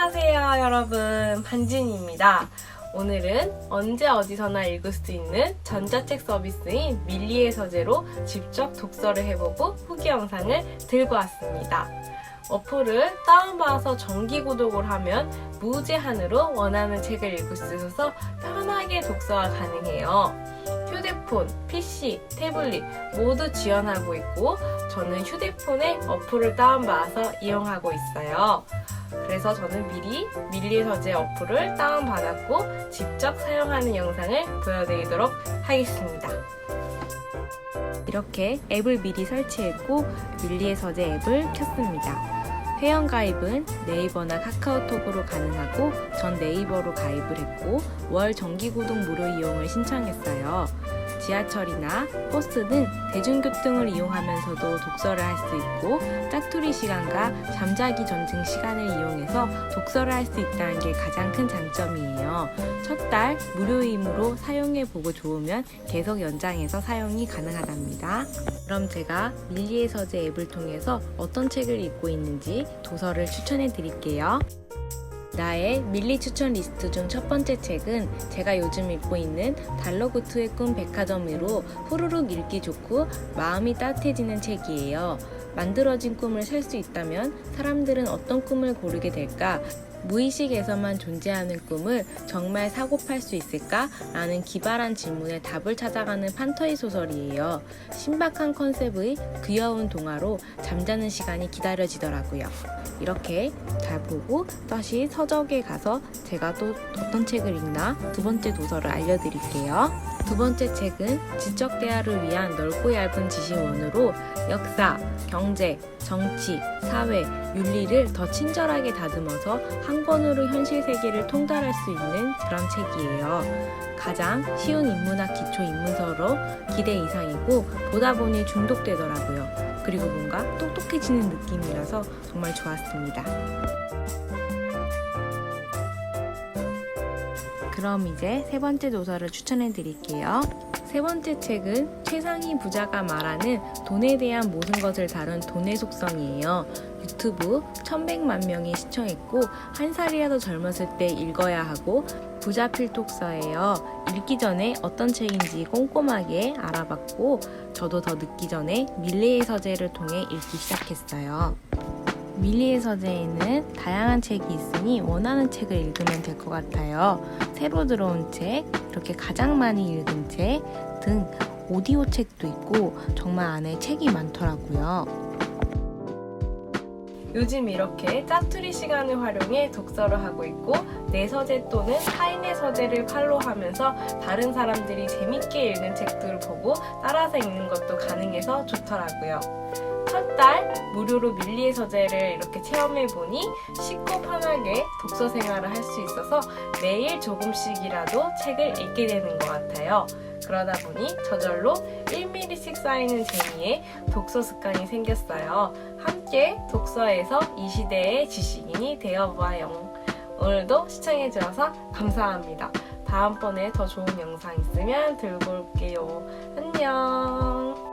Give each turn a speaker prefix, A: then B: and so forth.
A: 안녕하세요 여러분. 반진입니다. 오늘은 언제 어디서나 읽을 수 있는 전자책 서비스인 밀리의 서재로 직접 독서를 해보고 후기 영상을 들고 왔습니다. 어플을 다운받아서 정기 구독을 하면 무제한으로 원하는 책을 읽을 수 있어서 편하게 독서가 가능해요. 휴대폰, PC, 태블릿 모두 지원하고 있고 저는 휴대폰에 어플을 다운받아서 이용하고 있어요. 그래서 저는 미리 밀리 서재 어플을 다운받았고 직접 사용하는 영상을 보여드리도록 하겠습니다. 이렇게 앱을 미리 설치했고 밀리의 서재 앱을 켰습니다. 회원 가입은 네이버나 카카오톡으로 가능하고 전 네이버로 가입을 했고 월 정기 구독 무료 이용을 신청했어요. 지하철이나 버스 등 대중교통을 이용하면서도 독서를 할 수 있고 짝투리 시간과 잠자기 전 등 시간을 이용해서 독서를 할 수 있다는 게 가장 큰 장점이에요. 첫 달 무료이므로 사용해보고 좋으면 계속 연장해서 사용이 가능하답니다. 그럼 제가 밀리의 서재 앱을 통해서 어떤 책을 읽고 있는지 도서를 추천해 드릴게요. 나의 밀리 추천 리스트 중 첫 번째 책은 제가 요즘 읽고 있는 달러구트의 꿈 백화점으로 후루룩 읽기 좋고 마음이 따뜻해지는 책이에요. 만들어진 꿈을 살 수 있다면 사람들은 어떤 꿈을 고르게 될까? 무의식에서만 존재하는 꿈을 정말 사고 팔 수 있을까? 라는 기발한 질문에 답을 찾아가는 판터지 소설이에요. 신박한 컨셉의 귀여운 동화로 잠자는 시간이 기다려지더라고요. 이렇게 잘 보고 다시 서적에 가서 제가 또 어떤 책을 읽나 두 번째 도서를 알려드릴게요. 두 번째 책은 지적 대화를 위한 넓고 얇은 지식원으로 역사, 경제, 정치, 사회, 윤리를 더 친절하게 다듬어서 한 권으로 현실 세계를 통달할 수 있는 그런 책이에요. 가장 쉬운 인문학 기초 입문서로 기대 이상이고 보다 보니 중독되더라고요. 그리고 뭔가 똑똑해지는 느낌이라서 정말 좋았습니다. 그럼 이제 세 번째 도서를 추천해 드릴게요. 세 번째 책은 최상위 부자가 말하는 돈에 대한 모든 것을 다룬 돈의 속성이에요. 유튜브 1100만 명이 시청했고 한 살이라도 젊었을 때 읽어야 하고 부자 필독서예요. 읽기 전에 어떤 책인지 꼼꼼하게 알아봤고 저도 더 늦기 전에 밀레의 서재를 통해 읽기 시작했어요. 밀리의 서재에는 다양한 책이 있으니 원하는 책을 읽으면 될 것 같아요. 새로 들어온 책, 이렇게 가장 많이 읽은 책 등 오디오 책도 있고 정말 안에 책이 많더라고요. 요즘 이렇게 짜투리 시간을 활용해 독서를 하고 있고 내 서재 또는 타인의 서재를 팔로우하면서 다른 사람들이 재밌게 읽은 책들을 보고 따라서 읽는 것도 가능해서 좋더라고요. 첫달 무료로 밀리의 서재를 이렇게 체험해 보니 쉽고 편하게 독서 생활을 할 수 있어서 매일 조금씩이라도 책을 읽게 되는 것 같아요. 그러다 보니 저절로 1mm씩 쌓이는 재미에 독서 습관이 생겼어요. 함께 독서에서 이 시대의 지식인이 되어보아요. 오늘도 시청해주셔서 감사합니다. 다음번에 더 좋은 영상 있으면 들고 올게요. 안녕!